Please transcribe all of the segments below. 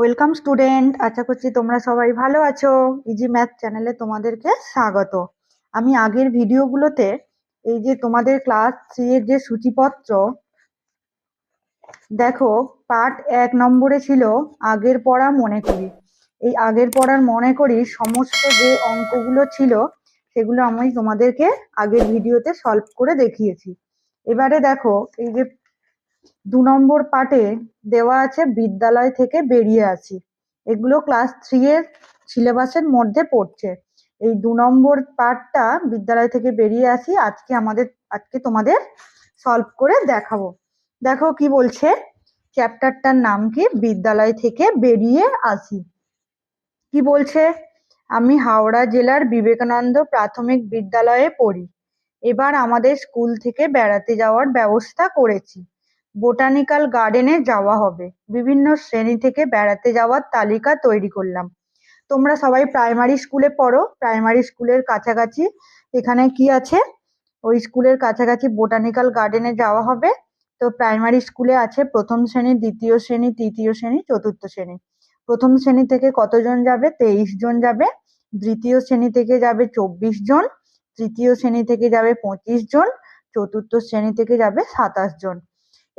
Welcome student আশা করছি তোমরা সবাই ভালো আছো। ইজি ম্যাথ চ্যানেলে তোমাদেরকে স্বাগত। আমি আগের ভিডিওগুলোতে এই যে তোমাদের ক্লাস থ্রি এর যে সূচিপত্র, দেখো পার্ট এক নম্বরে ছিল আগের পড়া মনে করি। এই আগের পড়ার মনে করি সমস্ত যে অঙ্কগুলো ছিল, সেগুলো আমি তোমাদেরকে আগের ভিডিওতে সলভ করে দেখিয়েছি। এবারে দেখো, এই যে দু নম্বর পার্টে দেওয়া আছে বিদ্যালয় থেকে বেরিয়ে আসি। এগুলো ক্লাস থ্রি এর সিলেবাসের মধ্যে পড়ছে। এই দু নম্বর পার্টটা বিদ্যালয় থেকে বেরিয়ে আসি। আজকে আমাদের, আজকে তোমাদের সলভ করে দেখাবো। দেখো কি বলছে? চ্যাপ্টারটার নাম কি? বিদ্যালয় থেকে বেরিয়ে আসি। কি বলছে? আমি হাওড়া জেলার বিবেকানন্দ প্রাথমিক বিদ্যালয়ে পড়ি। এবার আমাদের স্কুল থেকে বেড়াতে যাওয়ার ব্যবস্থা করেছি। বোটানিক্যাল গার্ডেনে যাওয়া হবে। বিভিন্ন শ্রেণি থেকে বেড়াতে যাওয়ার তালিকা তৈরি করলাম। তোমরা সবাই প্রাইমারি স্কুলে পড়ো। প্রাইমারি স্কুলের কাছাকাছি এখানে কি আছে? ওই স্কুলের কাছাকাছি বোটানিক্যাল গার্ডেনে যাওয়া হবে। তো প্রাইমারি স্কুলে আছে প্রথম শ্রেণি, দ্বিতীয় শ্রেণি, তৃতীয় শ্রেণি, চতুর্থ শ্রেণি। প্রথম শ্রেণি থেকে কতজন যাবে? তেইশ জন যাবে। দ্বিতীয় শ্রেণি থেকে যাবে চব্বিশ জন। তৃতীয় শ্রেণি থেকে যাবে পঁচিশ জন। চতুর্থ শ্রেণি থেকে যাবে সাতাশ জন।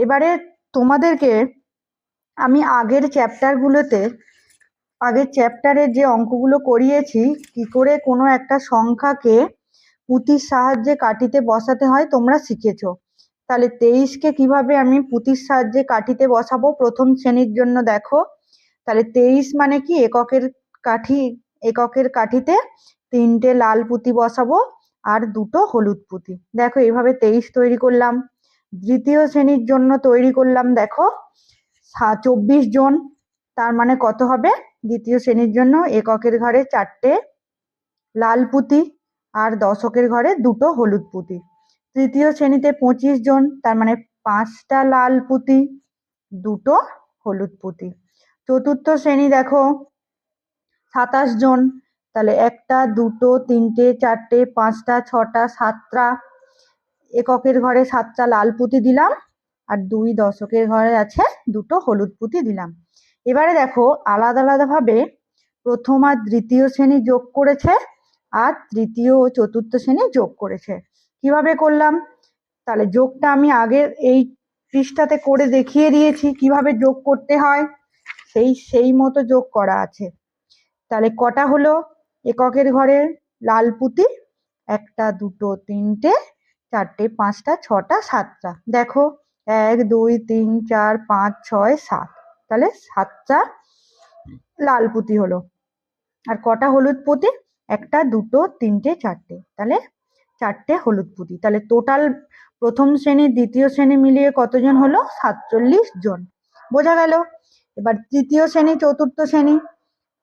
এবারে তোমাদেরকে আমি আগের চ্যাপ্টারগুলোতে আগের চ্যাপ্টারে যে অঙ্কগুলো করিয়েছি, কি করে কোনো একটা সংখ্যাকে পুঁতির সাহায্যে কাটিতে বসাতে হয়, তোমরা শিখেছ। তাহলে তেইশকে কীভাবে আমি পুঁতির সাহায্যে কাঠিতে বসাবো? প্রথম শ্রেণির জন্য দেখো। তাহলে তেইশ মানে কি? এককের কাঠি, এককের কাঠিতে তিনটে লাল পুঁতি বসাবো আর দুটো হলুদ পুঁতি। দেখো, এইভাবে তেইশ তৈরি করলাম। দ্বিতীয় শ্রেণির জন্য তৈরি করলাম, দেখো চব্বিশ জন, তার মানে কত হবে? দ্বিতীয় শ্রেণির জন্য এককের ঘরে চারটে লাল পুঁতি আর দশকের ঘরে দুটো হলুদ পুঁতি। তৃতীয় শ্রেণীতে পঁচিশ জন, তার মানে পাঁচটা লাল পুঁতি, দুটো হলুদ পুঁতি। চতুর্থ শ্রেণি, দেখো, সাতাশ জন, তাহলে একটা, দুটো, তিনটে, চারটে, পাঁচটা, ছটা, সাতটা এককের ঘরে সাতটা লাল পুঁতি দিলাম আর দুই দশকের ঘরে আছে দুটো হলুদ পুঁতি দিলাম। এবারে দেখো আলাদা আলাদাভাবে প্রথম আর দ্বিতীয় শ্রেণি যোগ করেছে আর তৃতীয় ও চতুর্থ শ্রেণি যোগ করেছে। কীভাবে করলাম? তাহলে যোগটা আমি আগে এই পৃষ্ঠাতে করে দেখিয়ে দিয়েছি কীভাবে যোগ করতে হয়। সেই সেই মতো যোগ করা আছে। তাহলে কটা হলো? এককের ঘরে লাল পুঁতি, একটা, দুটো, তিনটে চারটে, পাঁচটা, ছটা, সাতটা। দেখো, এক, দুই, তিন, চার, পাঁচ, ছয়, সাত। তাহলে সাতটা লাল পুঁতি হলো। আর কটা হলুদ পুঁতি? একটা, দুটো, তিনটে, চারটে। তাহলে চারটে হলুদ পুঁতি। তাহলে টোটাল প্রথম শ্রেণি, দ্বিতীয় শ্রেণি মিলিয়ে কতজন হলো? সাতচল্লিশ জন। বোঝা গেল? এবার তৃতীয় শ্রেণি, চতুর্থ শ্রেণি।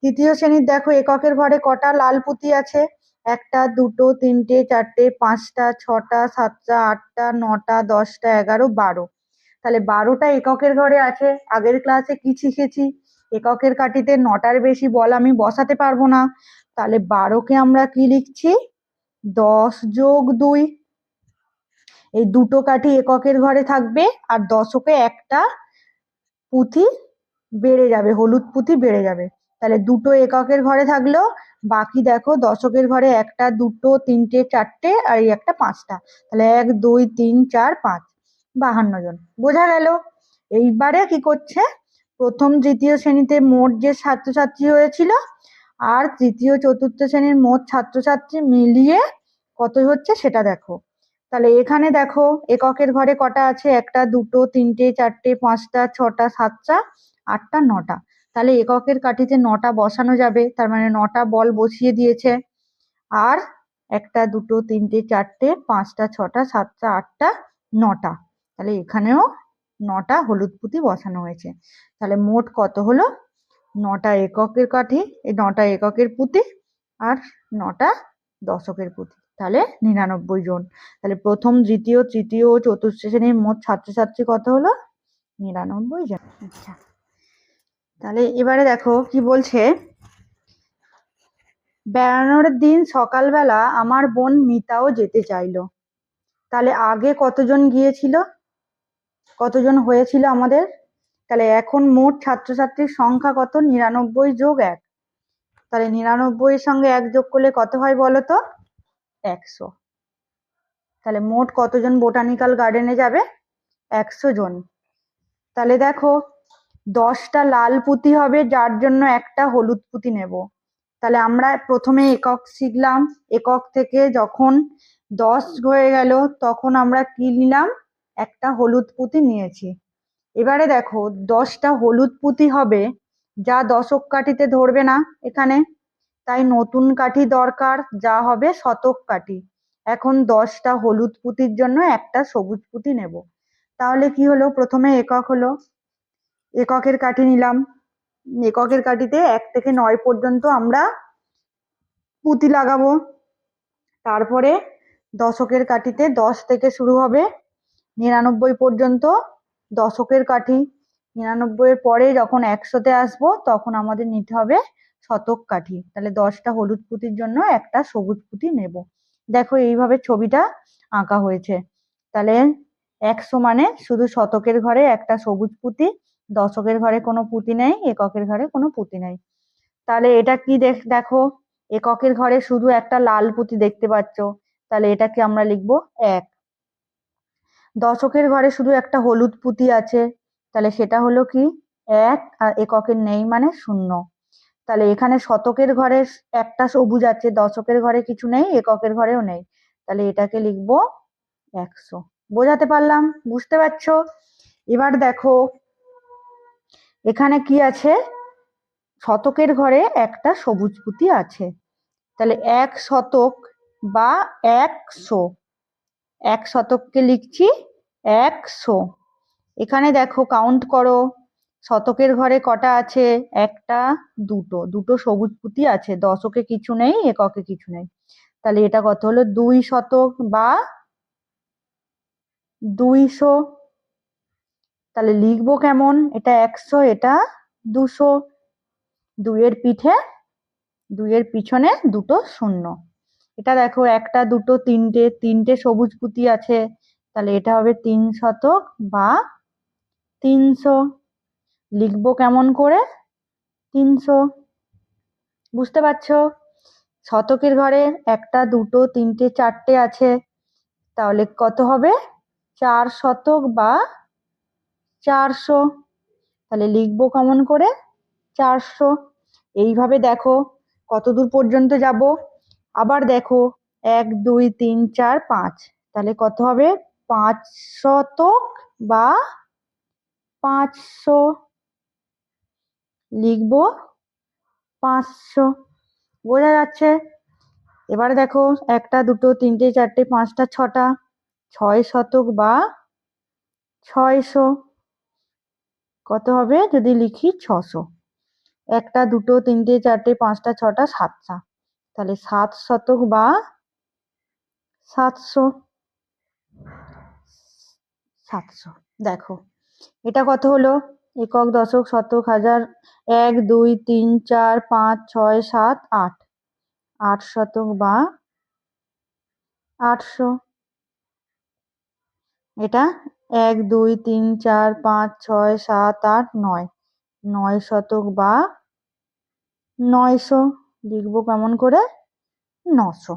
তৃতীয় শ্রেণির দেখো, এককের ঘরে কটা লাল পুঁতি আছে? একটা, দুটো, তিনটে, চারটে, পাঁচটা, ছটা, সাতটা, আটটা, নটা, দশটা, এগারো, বারো। তাহলে বারোটা এককের ঘরে আছে। আগের ক্লাসে কি শিখেছি? এককের কাঠিতে নটার বেশি বল আমি বসাতে পারব না। তাহলে বারোকে আমরা কি লিখছি? দশ যোগ দুই। এই দুটো কাঠি এককের ঘরে থাকবে আর দশকে একটা পুঁথি বেড়ে যাবে, হলুদ পুঁথি বেড়ে যাবে। তাহলে দুটো এককের ঘরে থাকল বাকি দেখো দশকের ঘরে একটা, দুটো, তিনটে, চারটে আর এই একটা পাঁচটা। তাহলে এক, দুই, তিন, চার, পাঁচ, বাহান্ন জন। বোঝা গেল? এইবারে কি করছে? প্রথম, তৃতীয় শ্রেণীতে মোট যে ছাত্রছাত্রী হয়েছিল আর তৃতীয়, চতুর্থ শ্রেণির মোট ছাত্রছাত্রী মিলিয়ে কত হচ্ছে সেটা দেখো। তাহলে এখানে দেখো এককের ঘরে কটা আছে? একটা, দুটো, তিনটে, চারটে, পাঁচটা, ছটা, সাতটা, আটটা, নটা। তাহলে এককের কাঠিতে নটা বসানো যাবে, তার মানে নটা বল বসিয়ে দিয়েছে। আর একটা, দুটো, তিনটে, চারটে, পাঁচটা, ছটা, সাতটা, আটটা, নটা। তাহলে এখানেও নটা হলুদ পুঁতি বসানো হয়েছে। তাহলে মোট কত হলো? নটা এককের কাঠি, এই নটা এককের পুঁতি আর নটা দশকের পুঁতি। তাহলে নিরানব্বই জন। তাহলে প্রথম, দ্বিতীয়, তৃতীয়, চতুর্থ শ্রেণির মোট ছাত্রছাত্রী কত হলো? নিরানব্বই জন। আচ্ছা। তাহলে এবারে দেখো কি বলছে? বেড়ানোর দিন সকালবেলা আমার বোন মিতাও যেতে চাইলো। তাহলে আগে কতজন গিয়েছিল? কতজন হয়েছিল আমাদের? তাহলে এখন মোট ছাত্রছাত্রীর সংখ্যা কত? নিরানব্বই যোগ এক। তাহলে নিরানব্বইয়ের সঙ্গে এক যোগ করলে কত হয় বলো তো? একশো। তাহলে মোট কতজন বোটানিক্যাল গার্ডেনে যাবে? একশো জন। তাহলে দেখো দশটা লাল পুঁতি হবে, যার জন্য একটা হলুদ পুঁতি নেব। তাহলে আমরা প্রথমে একক শিখলাম। একক থেকে যখন দশ হয়ে গেল, তখন আমরা কি নিলাম? একটা হলুদ পুঁতি নিয়েছি। এবারে দেখো, দশটা হলুদ পুঁতি হবে, যা দশক কাঠিতে ধরবে না এখানে। তাই নতুন কাঠি দরকার, যা হবে শতক কাঠি। এখন দশটা হলুদ পুঁতির জন্য একটা সবুজ পুঁতি নেব। তাহলে কি হলো? প্রথমে একক হলো। এককের কাঠি নিলাম। এককের কাঠিতে এক থেকে নয় পর্যন্ত আমরা পুঁতি লাগাবো। তারপরে দশকের কাঠিতে দশ থেকে শুরু হবে। নিরানব্বই পর্যন্ত দশকের কাঠি। নিরানব্বইয়ের পরে যখন একশোতে আসব, তখন আমাদের নিতে হবে শতক কাঠি। তাহলে দশটা হলুদ পুঁতির জন্য একটা সবুজ পুঁতি নেব। দেখো এইভাবে ছবিটা আঁকা হয়েছে। তাহলে একশো মানে শুধু শতকের ঘরে একটা সবুজ পুঁতি দশকের ঘরে কোনো পুঁতি নেই, এককের ঘরে কোনো পুঁতি নেই। তাহলে এটা কি দেখ এককের ঘরে শুধু একটা লাল পুঁতি দেখতে পাচ্ছ। তাহলে এটাকে আমরা লিখব এক। দশকের ঘরে শুধু একটা হলুদ পুঁতি আছে। তাহলে সেটা হলো কি? এক আর এককের নেই মানে শূন্য। তাহলে এখানে শতকের ঘরে একটা সবুজ আছে, দশকের ঘরে কিছু নেই, এককের ঘরেও নেই। তাহলে এটাকে লিখব একশো। বোঝাতে পারলাম? বুঝতে পারছ? এবার দেখো এখানে কি আছে? শতকের ঘরে একটা সবুজ পুঁতি আছে। তাহলে এক শতক বা একশো। এক শতককে লিখছি একশো। এখানে দেখো কাউন্ট করো। শতকের ঘরে কটা আছে? একটা, দুটো। দুটো সবুজ পুঁতি আছে। দশকে কিছু নেই, এককে কিছু নেই। তাহলে এটা কত হলো? দুই শতক বা দুইশো তাহলে লিখব কেমন? এটা একশো, এটা দুশো। দুইয়ের পিঠে, দুইয়ের পিছনে দুটো শূন্য। এটা দেখো, একটা, দুটো, তিনটে তিনটে সবুজ পুঁতি আছে। তাহলে এটা হবে তিন শতক বা তিনশো। লিখব কেমন করে? তিনশো। বুঝতে পারছ? শতকের ঘরে একটা, দুটো, তিনটে, চারটে আছে। তাহলে কত হবে? চার শতক বা চারশো। তাহলে লিখব কেমন করে? চারশো। এইভাবে দেখো কত দূর পর্যন্ত যাব? আবার দেখো এক, দুই, তিন, চার, পাঁচ। তাহলে কত হবে? পাঁচ শতক বা পাঁচশো। লিখব পাঁচশো। বোঝা যাচ্ছে? এবারে দেখো একটা, দুটো, তিনটে, চারটে, পাঁচটা, ছটা, ছয় শতক বা ছয়শো। কত হবে? যদি লিখি ছশো। একটা, দুটো, তিনটে, চারটে, পাঁচটা, ছটা, সাতটা। তাহলে সাত শতক বা সাতশো। সাতশো। দেখো, এটা কত হলো? একক, দশক, শতক, হাজার, এক, দুই, তিন, চার, পাঁচ, ছয়, সাত, আট। আট শতক বা আটশো। এটা এক, দুই, তিন, চার, পাঁচ, ছয়, সাত, আট, নয়। নয় শতক বা নয়শো। লিখব কেমন করে? নশো।